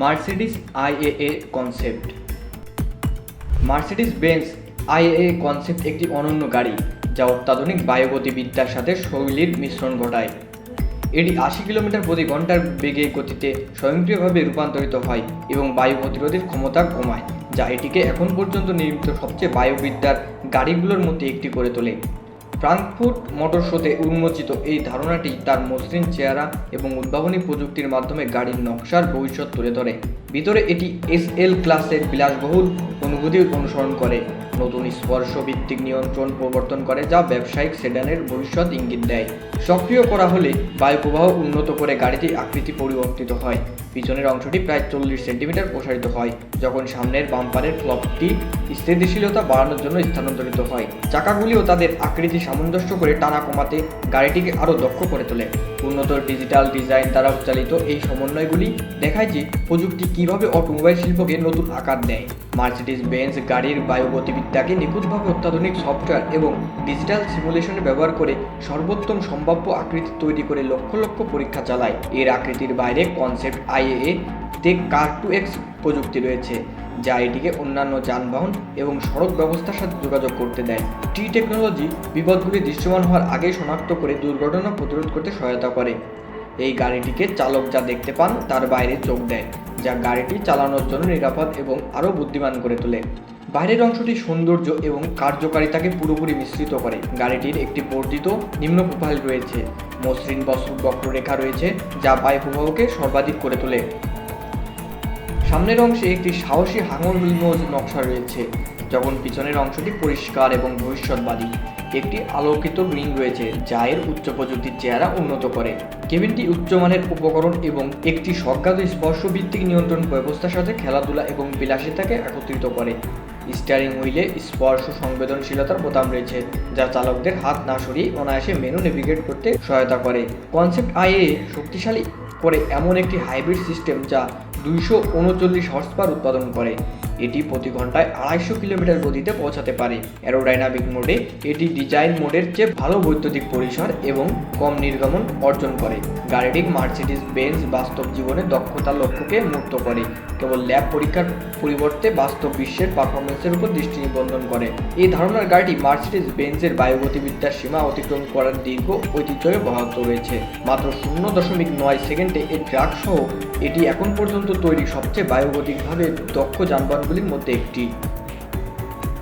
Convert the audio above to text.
Mercedes IAA concept Mercedes Benz IAA concept একটি অনন্য গাড়ি, যা অত্যাধুনিক বায়ুগতিবিদ্যার সাথে শৈলীর মিশ্রণ ঘটায়। এটি আশি কিলোমিটার প্রতি ঘণ্টার বেগে গতিতে স্বয়ংক্রিয়ভাবে রূপান্তরিত হয় এবং বায়ু প্রতিরোধের ক্ষমতা কমায়, যা এটিকে এখন পর্যন্ত নির্মিত সবচেয়ে বায়ুবিদ্যার গাড়িগুলোর মধ্যে একটি করে তোলে। ফ্রাঙ্কফুট মোটর শোতে উন্মোচিত এই ধারণাটি তার মসৃণ চেহারা এবং উদ্ভাবনী প্রযুক্তির মাধ্যমে গাড়ির নকশার ভবিষ্যৎ তুলে ধরে। ভিতরে এটি এস এল ক্লাসের বিলাসবহুল অনুভূতি অনুসরণ করে। নতুন স্পর্শ ভিত্তিক নিয়ন্ত্রণ প্রবর্তন করে যা ব্যবসায়িক সেডানের ভবিষ্যৎ ইঙ্গিত দেয়। সক্রিয় করা হলে বায়ু প্রবাহ উন্নত করে গাড়িটির আকৃতি পরিবর্তিত হয়। পিছনের অংশটি প্রায় চল্লিশ সেন্টিমিটার প্রসারিত হয়, যখন সামনের বাম্পারের ফ্লপটি স্থিতিশীলতা বাড়ানোর জন্য স্থানান্তরিত হয়। চাকাগুলিও তাদের আকৃতি সামঞ্জস্য করে টানা কমাতে গাড়িটিকে আরও দক্ষ করে তোলে। উন্নত ডিজিটাল ডিজাইন দ্বারা চালিত এই সমন্বয়গুলি দেখায় যে প্রযুক্তি কীভাবে অটোমোবাইল শিল্পকে নতুন আকার দেয়। মার্সিডিস বেঞ্জ গাড়ির বায়ু গতিবিদ্যাকে নিখুঁতভাবে অত্যাধুনিক সফটওয়্যার এবং ডিজিটাল সিমুলেশন ব্যবহার করে সর্বোত্তম সম্ভাব্য আকৃতি তৈরি করে লক্ষ লক্ষ পরীক্ষা চালায়। এর আকৃতির বাইরে কনসেপ্ট আইএএ তে কার টু এক্স প্রযুক্তি রয়েছে, যা এটিকে অন্যান্য যানবাহন এবং সড়ক ব্যবস্থার সাথে যোগাযোগ করতে দেয়। টি টেকনোলজি বিপদগুলি দৃশ্যমান হওয়ার আগেই শনাক্ত করে দুর্ঘটনা প্রতিরোধ করতে সহায়তা করে। এই গাড়িটিকে চালক যা দেখতে পান তার বাইরে চোখ দেয়। যা গাড়িটি চালানোর জন্য নিরাপদ এবং আরও বুদ্ধিমান করে তোলে। বাইরের অংশটি সৌন্দর্য এবং কার্যকারিতাকে পুরোপুরি মিশ্রিত করে। গাড়িটির একটি বর্ধিত নিম্ন প্রোফাইল রয়েছে। মসৃণ বস্ত্র বক্ররেখা রয়েছে, যা বায়ু প্রবাহকে সর্বাধিক করে তোলে। সামনের অংশে একটি সাহসী হাঙর নিমোজ নকশা রয়েছে, যখন পিছনের অংশটি পরিষ্কার এবং ভবিষ্যৎবাদী। একটি আলোকিত রিং রয়েছে, যা এর উচ্চ প্রযুক্তির চেহারা উন্নত করে। কেবিনটি উচ্চমানের উপকরণ এবং একটি স্বজ্ঞাত স্পর্শভিত্তিক নিয়ন্ত্রণ ব্যবস্থার সাথে খেলাধুলা এবং বিলাসিতাকে একত্রিত করে। স্টিয়ারিং হুইলে স্পর্শ সংবেদনশীলতার বোতাম রয়েছে, যা চালকদের হাত না সরিয়ে অনায়াসে মেনু নেভিগেট করতে সহায়তা করে। কনসেপ্ট আইএ শক্তিশালী করে এমন একটি হাইব্রিড সিস্টেম যা দুইশো উনচল্লিশ হর্স পাওয়ার উৎপাদন করে। এটি প্রতি ঘন্টায় আড়াইশো কিলোমিটার গতিতে পৌঁছাতে পারে। অ্যারোডাইনামিক মোডে এটি ডিজাইন মোডের চেয়ে ভালো বৈদ্যুতিক পরিসর এবং কম নির্গমন অর্জন করে। গাড়িটি মার্সিডিস বেঞ্জ বাস্তব জীবনে দক্ষতার লক্ষ্যকে মুক্ত করে। কেবল ল্যাব পরীক্ষার পরিবর্তে বাস্তব বিশ্বের পারফরমেন্সের উপর দৃষ্টি নিবন্ধন করে। এই ধারণার গাড়িটি মার্সিডিস বেঞ্জের বায়ুগতিবিদ্যার সীমা অতিক্রম করার দীর্ঘ ঐতিহ্যকে বহাত রয়েছে মাত্র শূন্য দশমিক নয় সেকেন্ডে এর ট্রাক সহ এটি এখন পর্যন্ত তৈরি সবচেয়ে বায়ুগতিকভাবে দক্ষ যানবাহনগুলির মধ্যে একটি।